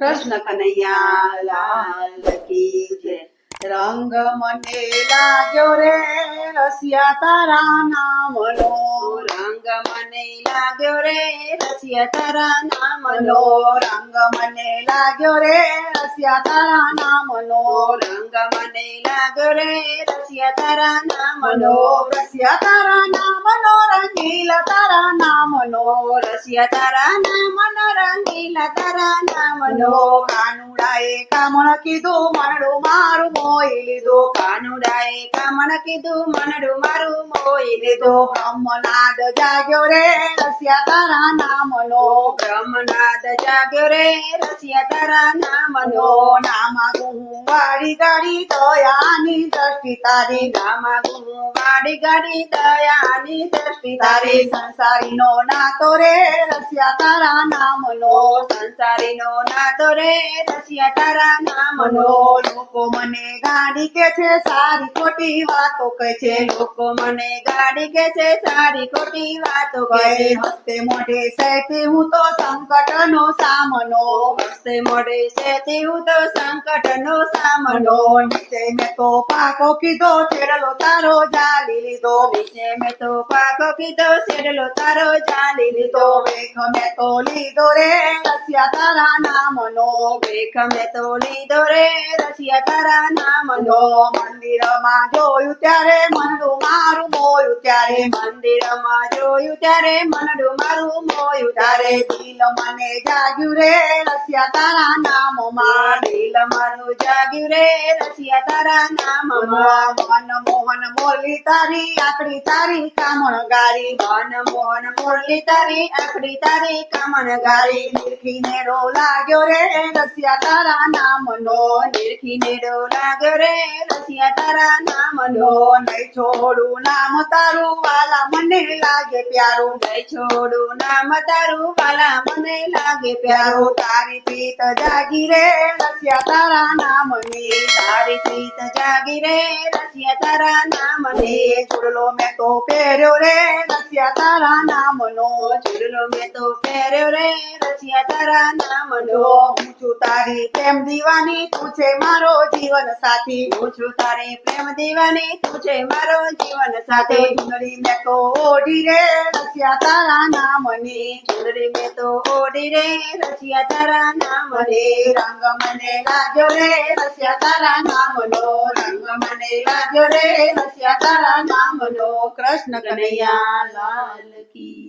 કૃષ્ણ કનૈયા લાલ કી જય રંગ મને લાગ્યો રે રસિયા તારા નામનો. રંગ મને લાગ્યો રે રસિયા તારા નામનો. મનો રંગ મને લાગ્યો રે રસિયા તારા નામનો. રંગ મને લાગ્યો રે રસિયા તારા નામનો. મનો રસિયા તારા નામનો રંગીલા તારા નામનો રસિયા તારા નામનો રંગીલા તારા નામનો મનો કાનુડાએ કામણ કીધું મનડું મારું મોઈ લીધું કાનુડાએ કામણ કીધું મનડું મારું મોઈ લીધો લીધું બ્રહ્મનાદ જાગ્યો રે રસિયા તારા નામનો બ્રહ્મનાદ જાગ્યો રે રસિયા તારા નામનો મનો નામા ગુહુ વાળી ગાડી દયાની દ્રષ્ટિ તારી નામા ગુરુ વાડી ગાડી, દયાની દ્રષ્ટિ તારી સંસારી નો નાતો રે, રસિયા તારા નામ નો સંસારી સંસારીનો નાતો રે, રસિયા તારા નામ નો લોકો મને ગાડી કે છે, સારી ખોટી વાતો કહે છે. લોકો મને ગાડી કે છે, સારી ખોટી વાતો કહે હસ્તે મોઢે સહેતી હું તો સંકટનો સામનો. હસ્તે મોઢે સહેતી હું તો સંકટનો સામનો. નીચે મેં તો પાકો કીધો, છેડલો તારો જાલી લીધો. નીચે મેં તો પાકો કીધો, છેડલો તારો જાલી લીધો. વેખ મેં તો લીધો રે રસિયા તારા નામનો. વેખ મેં તો લીધો રે રસિયા તારા નામનો મનો મંદિરમાં જોયું ત્યારે મનડું મારું મોયું, ત્યારે મંદિરમાં જોયું ત્યારે મનડું મારું મોયું, ત્યારે દિલ મને જાગ્યું રે, રસિયા તારા નામમાં. દિલ મારું જાગ્યું રે, રસિયા તારા નામમાં. મન મોરલી તારી આકડી તારી કામણ ગારી. મન મુરલી તારી આખડી તારી કામણ ગારી. નિરખી રો લાગ્યો રે, રસિયા તારા નામનો. નિરખી નેડો લાગ્યો રે, રસિયા તારા નામ નો છોડું નામ તારું વાલા મને લાગે પ્યારું નહીં છોડું નામ તારું વાલા મને લાગે પ્યારો. તારી પ્રીત જાગી રે, રસિયા તારા નામની તારી પ્રીત જાગી રે, રસિયા તારા નામ મને ચૂડલો મેં તો પહેર્યો રે, રસિયા તારા નામનો ચૂડલો મેં તો પહેર્યો રે, રસિયા તારા નામ હું છું તારી પ્રેમ દીવાની, તું છે મારો જીવન સાથી. હું છું તારી પ્રેમ દીવાની, તું છે મારો જીવન સાથે. ચુંદડી મેં તો ઓઢી રે, રસિયા તારા નામની. ચુંદડી મેં તો ઓઢી રે, રસિયા તારા નામને. મને રંગ મને લાગ્યો રે, રસિયા તારા નામનો. રંગ મને લાગ્યો રે, રસિયા તારા નામનો. કૃષ્ણ કનૈયા લાલ કી.